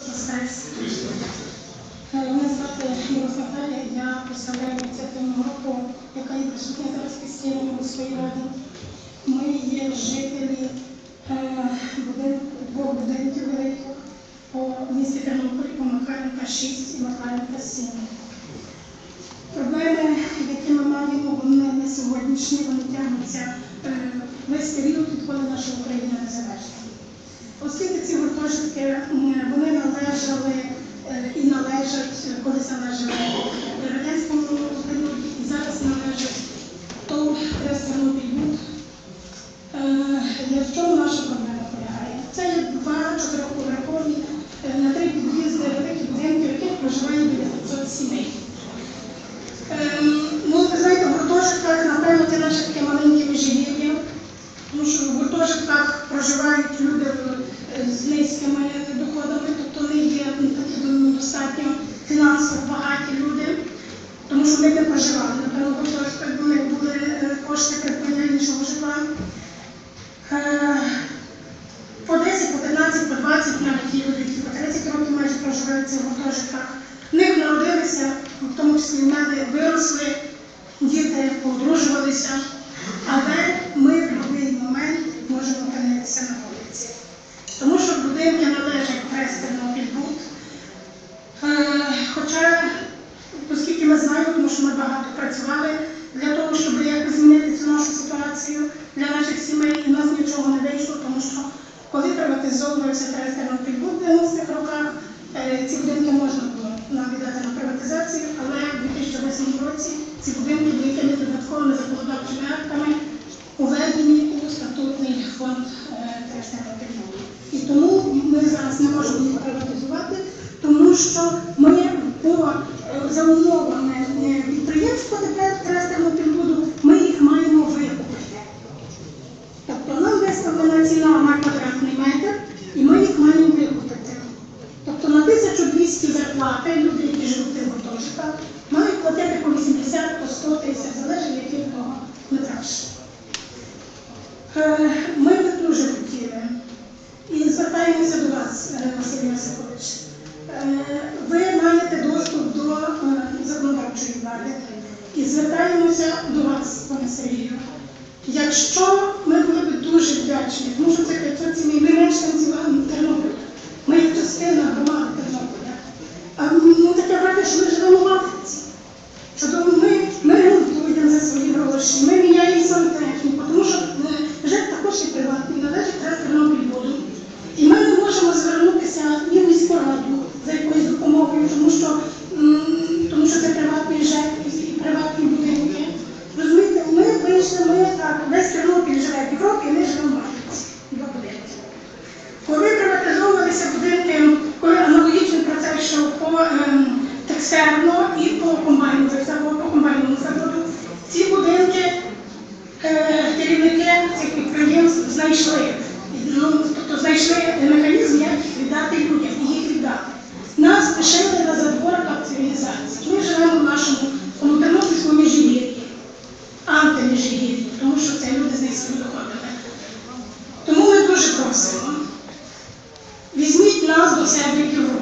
Стрес. Мене звати Мороз Наталія, я представляю ініціативну групу, яка є присутня зараз постійно у своїй раді. Ми є жителі е, двох будинків великих по місті Тернополі, по Макаренка 6 і Макаренка 7. Проблеми, які ми маємо, вони не сьогоднішні, вони тягнуться е, весь період, відколи наша Україна незалежна. Гуртожитки вони належали е, і належать, е, колись належали радянському періоду, і зараз належать ТОВ Тернопільбуд. В чому наша проблема полягає? Це є два чотирьохповерхові е, на три під'їзди великі будинки, в яких проживає біля 500 сімей. Ну, ви знаєте, в гуртожитках, напевно, це наше таке маленьке міжгір'я, тому що в гуртожитках проживають люди е, низькими доходами, тобто не є ну, достатньо фінансово багаті люди, тому що ми не проживали. Напевно, в гуртожитках були, е, кошти придбання іншого житла. Е, По 10, по 15, по 20 навіть є люди, які по 30 років майже проживають в гуртожитках. В них народилися, в тому числі в мене виросли, діти подружувалися, але ми в будь-який момент можемо опинитися на вулиці. Тому що будинки належать престерного підбут. Хоча, оскільки ми знаємо, тому що ми багато працювали для того, щоб якось змінити цю нашу ситуацію для наших сімей, і в нас нічого не вийшло, тому що коли приватизовувався престерний підбут в 90-х роках, е, ці будинки можна було нам віддати на приватизацію, але в 2008 році ці будинки якими додатковими законодавчими актами уведені у статутний фонд престерного підбуту. І тому ми зараз не можемо їх приватизувати, тому що ми по е, за умовами е, підприємства тепер трестерного підбуду ми їх маємо викупити. Тобто нам виставлена ціна на квадратний метр, і ми їх маємо викупити. Тобто на 1200 зарплати люди, які живуть в гуртожитках, мають платити по 80, по 100 тисяч, залежить який в того метраж. Е, Ми би дуже хотіли і звертаємося до вас, е, Василь Йосипович. Е, Ви маєте доступ до е, законодавчої влади і звертаємося до вас, пане Сергію. Якщо ми були б дуже вдячні, тому що це 500 сімей, ми мешканці Тернополя, ми є частина громади Тернополя. А ну таке враження, що ми Тобто, ем, Текстерно і по комбайну, так само по комбайному заводу. Ці будинки е, керівники цих підприємств знайшли. Ну, тобто знайшли механізм, як їх віддати людям і їх віддати. Нас лишили на задворках цивілізації. Ми живемо в нашому Тернопільському міжгір'ї, антиміжгір'ї, тому що це люди з них доходили. Тому ми дуже просимо. Візьміть нас до себе в